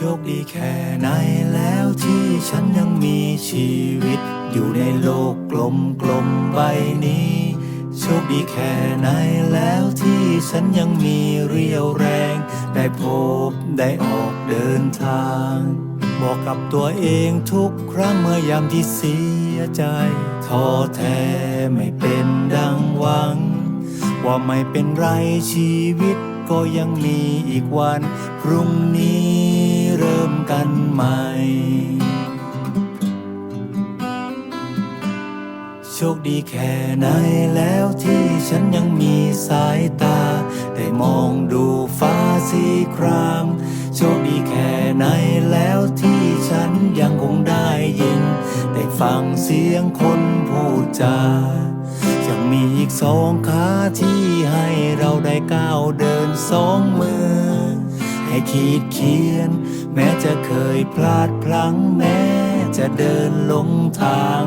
โชคดีแค่ไหนแล้วที่ฉันยังมีชีวิต อยู่ในโลกกลมกลมๆใบนี้ โชคดีแค่ไหนแล้วที่ฉันยังมีเรี่ยวแรง ได้พบได้ออกเดินทาง บอกกับตัวเองทุกครั้งเมื่อยามที่เสียใจท้อแท้ไม่เป็นดังหวัง ว่าไม่เป็นไรชีวิตก็ยังมีอีกวัน พรุ่งนี้ ริ่มกันใหม่ โชคดีแค่ไหนแล้วที่ฉันยังมีสายตา ได้มองดูฟ้าสีครามโชคดีแค่ไหนแล้วที่ฉันยังคงได้ยิน ได้ฟังเสียงคนพูดจายังมีอีกสองขาที่ให้เราได้ก้าวเดินสองมือ ให้ขีดเขียน แม้จะเคยพลาดพลั้งแม้จะเดินลงทาง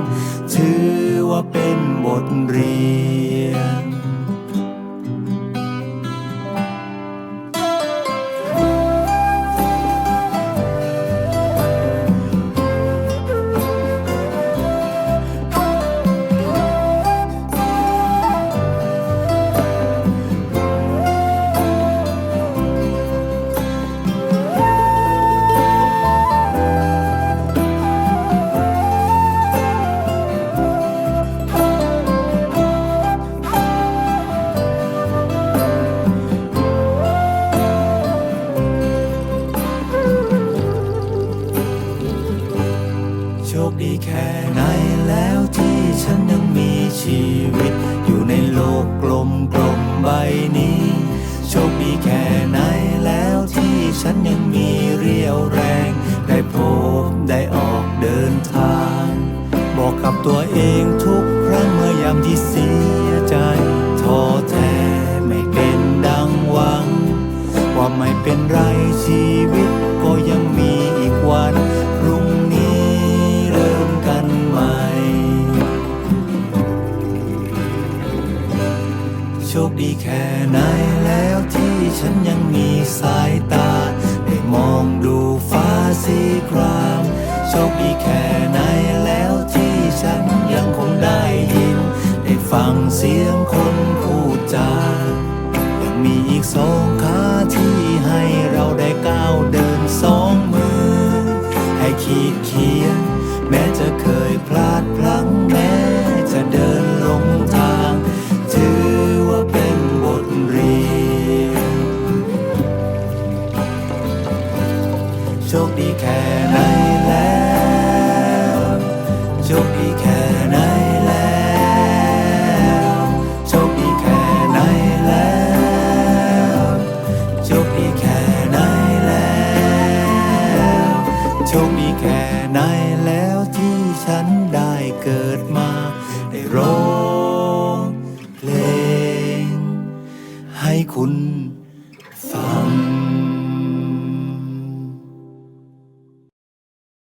ถือว่าเป็นบทเรียน คดีแค่ไหนแล้วที่ฉันยังมีชีวิต อยู่ในโลกกลมกลมๆใบนี้ โชคดีแค่ไหนแล้วที่ฉันยังมีเรี่ยวแรง ได้พบได้ออกเดินทาง บอกกับตัวเองทุก แค่ไหนแล้วที่ฉันยังมีสายตา ได้มองดูฟ้าสีครามโชคดีแค่ไหนแล้วที่ฉันยังคงได้ยิน ได้ฟังเสียงคนพูดจา ยังมีอีกสองขาที่ให้เราได้ก้าวเดินสองมือ ให้ขีดเขียน แม้จะเคยพลาดพลั้งแม้จะเดินลงทาง ร้องเพลงให้คุณฟัง